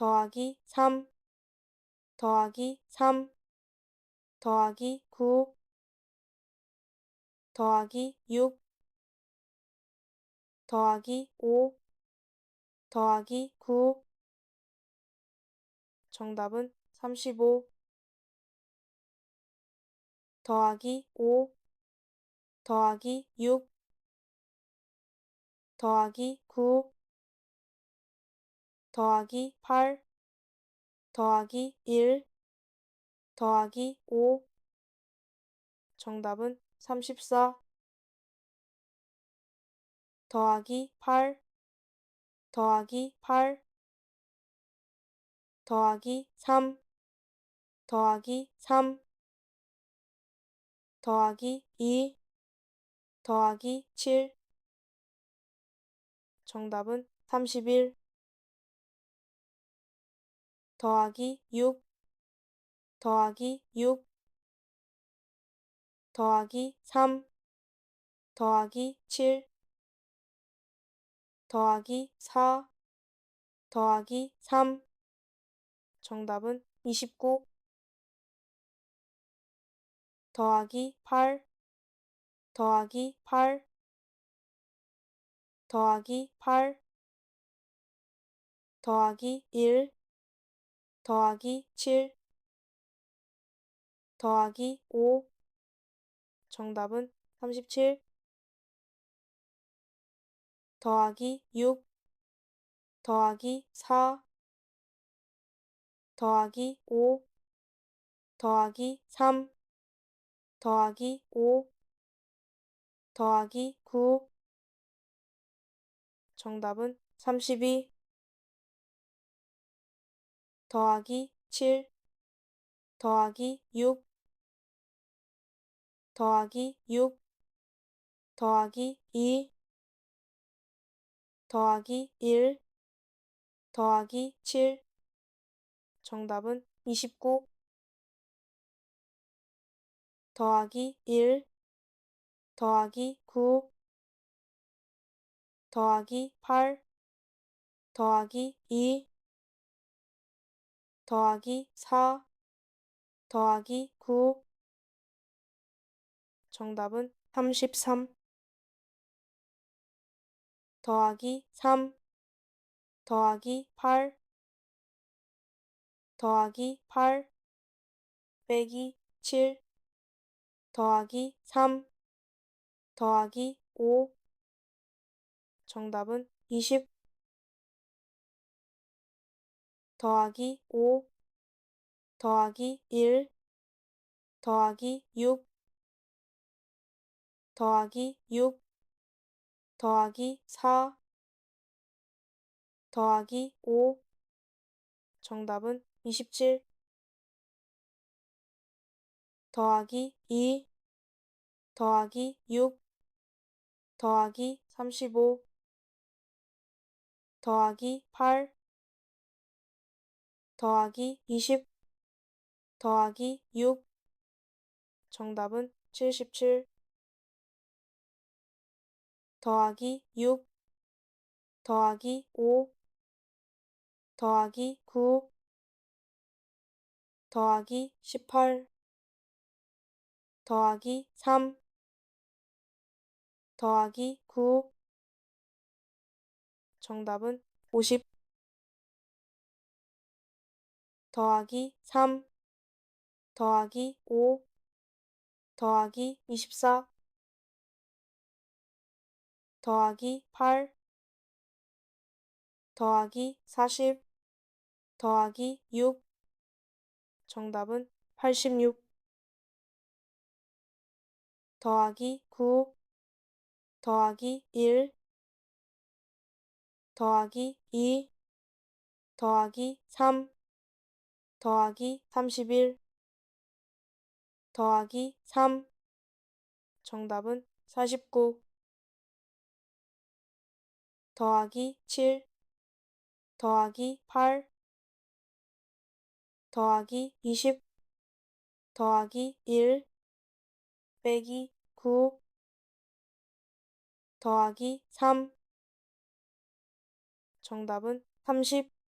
더하기 3 더하기 3 더하기 9 더하기 6 더하기 5 더하기 9 정답은 35 더하기 5 더하기 6 더하기 9 더하기 8 더하기 1 더하기 5 정답은 34 더하기 8 더하기 8 더하기 3 더하기 3 더하기 2 더하기 7 정답은 31 더하기 6 더하기 6 더하기 3 더하기 7 더하기 4 더하기 3 정답은 29 더하기 8 더하기 8 더하기 8 더하기 1 더하기 7 더하기 5 정답은 37 더하기 6 더하기 4 더하기 5 더하기 3 더하기 5 더하기 9 정답은 32 더하기 7 더하기 6 더하기 6 더하기 2 더하기 1 더하기 7 정답은 29 더하기 1 더하기 9 더하기 8 더하기 2 더하기 4 더하기 9 정답은 33 더하기 3 더하기 8 더하기 8 빼기 7 더하기 3 더하기 5 정답은 20 더하기 5 더하기 1 더하기 6 더하기 6 더하기 4 더하기 5 정답은 27 더하기 2 더하기 6 더하기 35 더하기 8 더하기 20 더하기 6 정답은 77 더하기 6 더하기 5 더하기 9 더하기 18 더하기 3 더하기 9 정답은 50 더하기 3 더하기 5 더하기 24 더하기 8 더하기 40 더하기 6 정답은 86 더하기 9 더하기 1 더하기 2 더하기 3 더하기 31 더하기 3 정답은 49 더하기 7 더하기 8 더하기 20 더하기 1 빼기 9 더하기 3 정답은 30